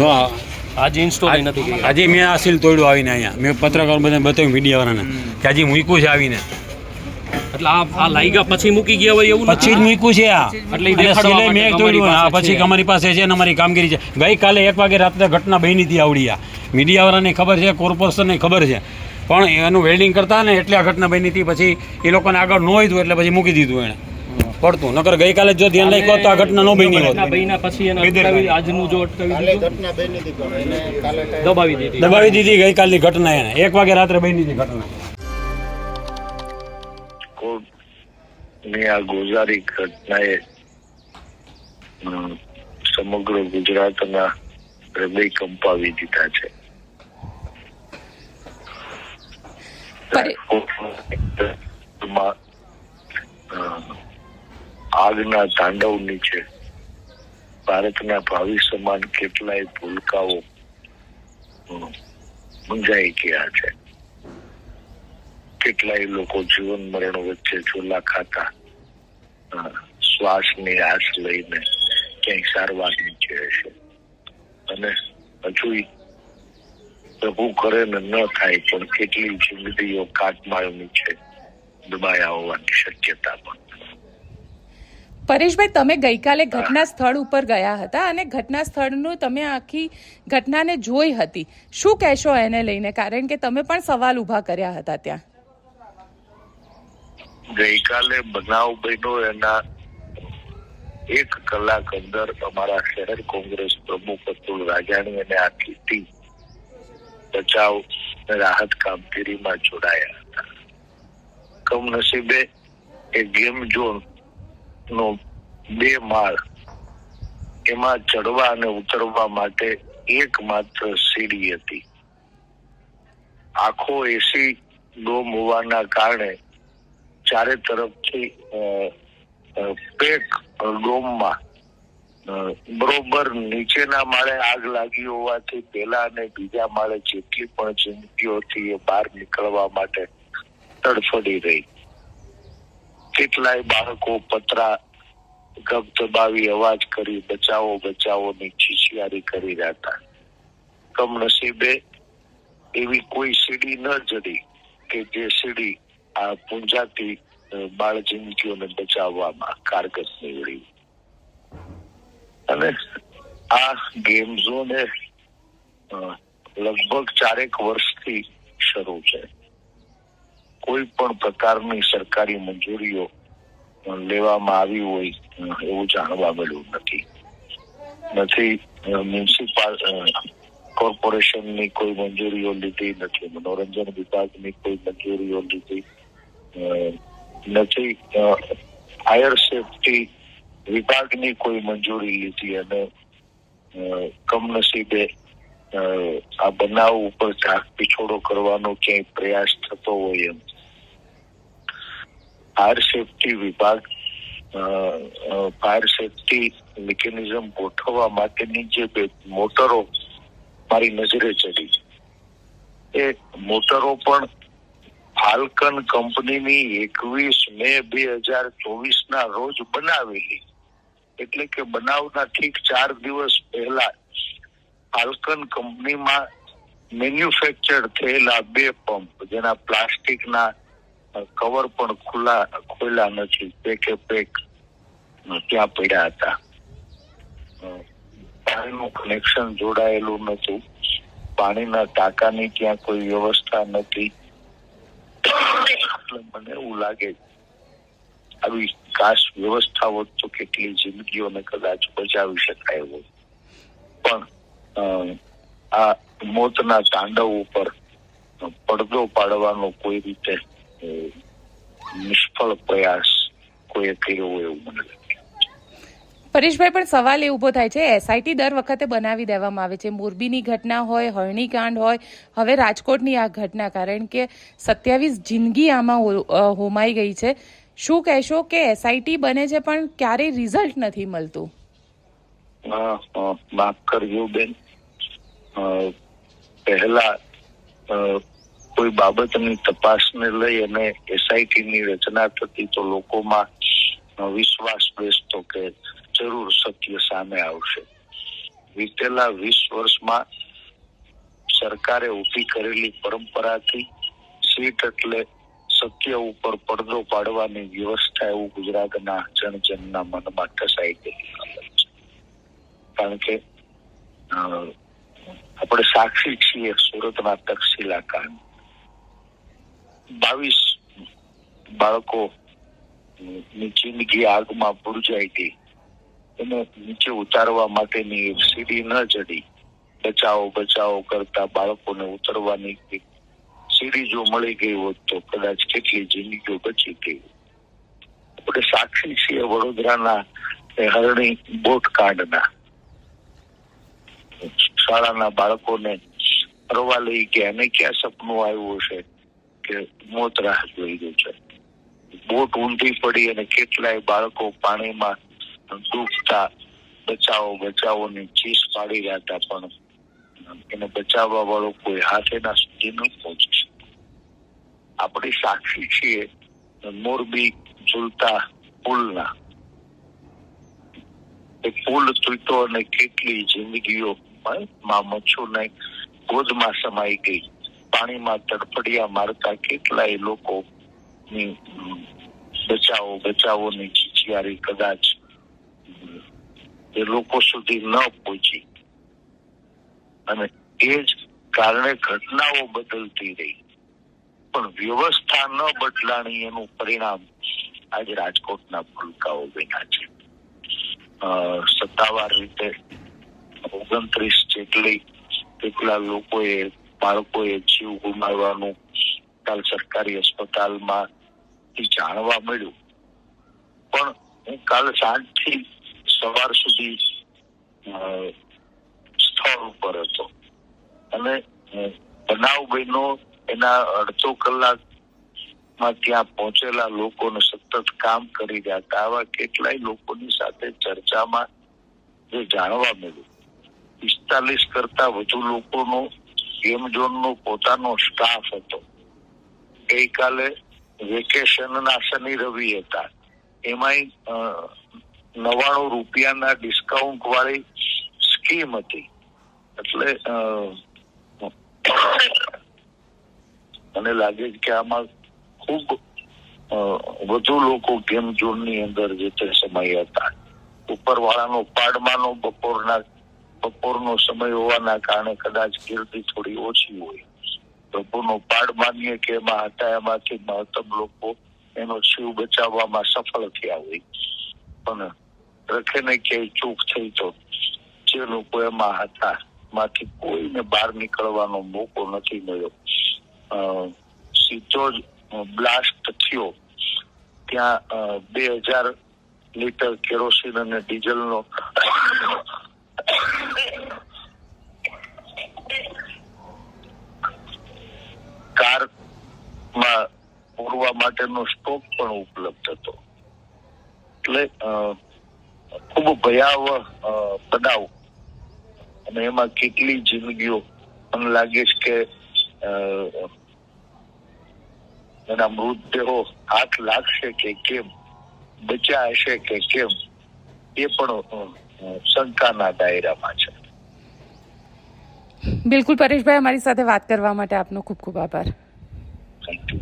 જો આજે ઇન્સ્ટોલ નથી કરી આજે મેં આ સીલ તોડ્યું આવીને અહીંયા. મેં પત્રકાર બધાને બતાવ્યું મીડિયાવાળાને કે હજી મૂક્યું છે આવીને. એટલે આ આ લાગ્યા પછી મૂકી ગયા હોય એવું પછી જ મૂક્યું છે આ. એટલે મેં તોડ્યું. પછી અમારી પાસે છે ને અમારી કામગીરી છે. ગઈકાલે એક વાગે રાત્રે ઘટના બની હતી આવડી આ મીડિયાવાળાને ખબર છે કોર્પોરેશનને ખબર છે. પણ એનું વેલ્ડિંગ કરતા ને એટલે આ ઘટના બની હતી. પછી એ લોકોને આગળ ન હોય એટલે પછી મૂકી દીધું એણે. પડતું. નકર ગઈકાલે જો ધ્યાન રાખ્યું તો આ ઘટના ન બની હોત. આજનું જો અટકાવી દબાવી દીધી. દબાવી દીધી ગઈકાલની ઘટના એને. એક વાગે રાત્રે બની હતી ઘટના. આ ગોઝારી ઘટનાએ સમગ્ર ગુજરાતના હૃદય કંપાવી દીધા છે. પરે- માં, આગના તાંડવ નીચે ભારતના ભાવિ સમાન કેટલાય ભૂલકાઓ મૂંઝાઈ ગયા છે. કેટલાય લોકો જીવન મરણ વચ્ચે ચોલા ખાતા શ્વાસની આશ લઈને ક્યાંય સારવાર નીચે હશે. અને હજુ પ્રભુ કરે ને ન થાય, પણ કેટલી જિંદગીઓ કાટમાળ નીચે દબાયા હોવાની શક્યતા પણ. પરેશભાઈ, તમે ગઈકાલે ઘટના સ્થળ ઉપર ગયા હતા અને ઘટના સ્થળનું તમે આખી ઘટનાને જોઈ હતી. શું કહેશો એને લઈને? કારણ કે તમે પણ સવાલ ઊભા કર્યા હતા ત્યાં. ગઈકાલે બનાવ બન્યો એના એક કલાક અંદર અમારા શહેર કોંગ્રેસ પ્રમુખ અતુલ રાજાણી અને આખી ટીમ બચાવ રાહત કામગીરીમાં જોડાયા હતા. કમનસીબે એ ગેમ ઝોન નો બે માળ એમાં ચડવા અને ઉતરવા માટે એકમાત્ર સીડી હતી. આખો એસી ડોમ હોવાના કારણે ચારે તરફથી પેક ડોમમાં બરોબર નીચેના માળે આગ લાગી હોવાથી પેલા અને બીજા માળે જેટલી પણ જિંદગીઓ હતી એ બહાર નીકળવા માટે તડફડી રહી. કેટલાય બાળકો, પતરા ગપ દબાવી અવાજ કરી બચાવો બચાવોની ચીચિયારી કરી રહ્યા કમનસીબે એવી કોઈ સીડી ન જડી કે જે સીડી આ પૂંજાતી બાળ જિંદગીઓને બચાવવામાં કારગર નીવડી. અને આ ગેમ ઝોને લગભગ ચારેક વર્ષથી શરૂ છે. કોઈ પણ પ્રકારની સરકારી મંજૂરીઓ લેવામાં આવી હોય એવું જાણવા મળ્યું નથી. નથી મ્યુનિસિપાલ કોર્પોરેશનની કોઈ મંજૂરીઓ લીધી નથી, મનોરંજન વિભાગની કોઈ મંજૂરીઓ લીધી નથી ફાયર સેફટી વિભાગની કોઈ મંજૂરી લીધી અને કમનસીબે આ બનાવ ઉપર ઝાક પીછોડો કરવાનો ક્યાંય પ્રયાસ થતો હોય એમ. ફાયર સેફટી વિભાગ ફાયર સેફટી મિકેનિઝમ ગોઠવવા માટેની જે બે મોટરો મારી નજરે ચડી એ મોટરો પણ ફાલ્કન કંપનીની એકવીસ મે બે હજાર ચોવીસ ના રોજ બનાવેલી. એટલે કે બનાવના ઠીક ચાર દિવસ પહેલા ફાલ્કન કંપનીમાં મેન્યુફેક્ચર થયેલા બે પંપ જેના પ્લાસ્ટિકના કવર પણ ખુલ્લા ખોલ્યા નથી. પેકે પેક ત્યાં પડ્યા હતા. પાણીનું કનેક્શન જોડાયેલું નતું પાણીના ટાંકાની ત્યાં કોઈ વ્યવસ્થા નથી. મને એવું લાગે આવી ખાસ વ્યવસ્થા હોત તો કેટલી જિંદગીઓને કદાચ બચાવી શકાય હોય. પણ આ મોતના તાંડવ ઉપર પડદો પાડવાનો કોઈ રીતે નિષ્ફળ પ્રયાસ કોઈએ કર્યો હોય એવું મને લાગે. પરેશભાઈ પણ સવાલ એ ઊભો થાય છે. એસઆઈટી દર વખતે બનાવી દેવામાં આવે છે. મોરબીની ઘટના હોય હરણીકાંડ હોય હવે રાજકોટની આ ઘટના. કારણ કે સત્યાવીસ જિંદગી આમાં હોમાઈ ગઈ છે. શું કહેશો કે એસઆઈટી બને છે પણ ક્યારેય રિઝલ્ટ નથી મળતું? માફ કરજો બેન. પહેલા કોઈ બાબતની તપાસને લઈ અને એસઆઈટીની રચના થતી તો લોકોમાં વિશ્વાસ બેસતો કે જરૂર સત્ય સામે આવશે. વીતેલા વીસ વર્ષમાં સરકારે ઊભી કરેલી પરંપરાથી સીટ એટલે સત્ય ઉપર પડદો પાડવાની વ્યવસ્થા એવું ગુજરાતના જનજનના મનમાં ટસાઈ ગયેલી કારણ કે આપણે સાક્ષી છીએ સુરતના તક્ષશિલા કાંડ બાવીસ બાળકો જિંદગી આગમાં બુરજાઈ ગઈ એને નીચે ઉતારવા માટેની સીડી ન ચડી બચાવો બચાવો કરતા બાળકોને ઉતરવાની સીડી જો મળી ગઈ હોત તો કદાચ કેટલી જિંદગીઓ બચી ગઈ આપણે સાક્ષી છીએ વડોદરાના હરણી બોટ કાંડના શાળાના બાળકોને ફરવા લઈ ગયા. અને ક્યાં સપનું આવ્યું હશે? કે મોત રાહ જોઈ રહ્યું છે. બોટ ઊંધી પડી અને કેટલાય બાળકો પાણીમાં ડૂબતા બચાવો, બચાવોની ચીસ પાડી રહ્યા હતા, પણ એને બચાવવા વાળો કોઈ હાથ એના સુધી ન પહોંચી. આપણી સાક્ષી છીએ મોરબી ઝૂલતા પુલના. એ પુલ તૂટો અને કેટલી જિંદગીઓ માં મચ્છુને ગોદમાં સમાઈ ગઈ. પાણીમાં તડફડિયા મારતા કેટલાય લોકો બચાવો, બચાવોની ચીચિયારી કદાચ એ લોકો સુધી ન પહોંચી. અને એ જ કારણે ઘટનાઓ બદલતી રહી. પણ વ્યવસ્થા ન બદલાણી એનું પરિણામ આજે રાજકોટના ભૂલકાઓ બન્યા છે. સત્તાવાર રીતે ઓગણત્રીસ જેટલી કેટલા લોકોએ બાળકોએ જીવ ગુમાવવાનું કાલ સરકારી હસ્પતાલમાં થી જાણવા મળ્યું. પણ હું કાલ સાંજથી સવાર સુધી સ્થળ ઉપર હતો. અને બનાવ બહેનો એના અડધો કલાકમાં ત્યાં પહોંચેલા લોકોને સતત કામ કરી રહ્યા હતા. આવા કેટલાય લોકોની સાથે ચર્ચામાં જે જાણવા મળ્યું. પિસ્તાલીસ કરતા વધુ લોકોનો ગેમ ઝોનનો પોતાનો સ્ટાફ હતો. ગઈકાલે વેકેશનના શનિ રવિ હતા. એમાં નવાણું રૂપિયાના ડિસ્કાઉન્ટ વાળી સ્કીમ હતી. એટલે મને લાગે છે કે આમાં ખૂબ વધુ લોકો ગેમ ઝોનની અંદર જે તે સમય હતા. ઉપરવાળાનો પાડમાનો બપોરના બપોરનો સમય હોવાના કારણે કદાચ ગીર્દી થોડી ઓછી હોય. પ્રભુનો પાડ માનીએ કે એમાં હતા, એમાંથી મહત્તમ લોકો એનો શિવ બચાવવામાં સફળ થયા હોય. પણ રખે ને ક્યાંય ચૂક થઈ તો જે લોકો એમાં હતા માંથી કોઈને બહાર નીકળવાનો મોકો નથી મળ્યો. સીધો જ બ્લાસ્ટ થયો. ત્યાં બે હજાર લીટર કેરોસીન અને ડીઝલનો કારમાં પૂરવા માટેનો સ્ટોક પણ ઉપલબ્ધ હતો. એટલે ખૂબ ભયાવહ બનાવ. અને એમાં કેટલી જિંદગીઓ મને લાગે છે કે એના મૃતદેહો હાથ લાગશે કે કેમ? બચ્યા હશે કે કેમ? એ પણ શંકાના દાયરામાં છે. બિલકુલ પરેશભાઈ અમારી સાથે વાત કરવા માટે આપનો ખૂબ ખૂબ આભાર. Thank you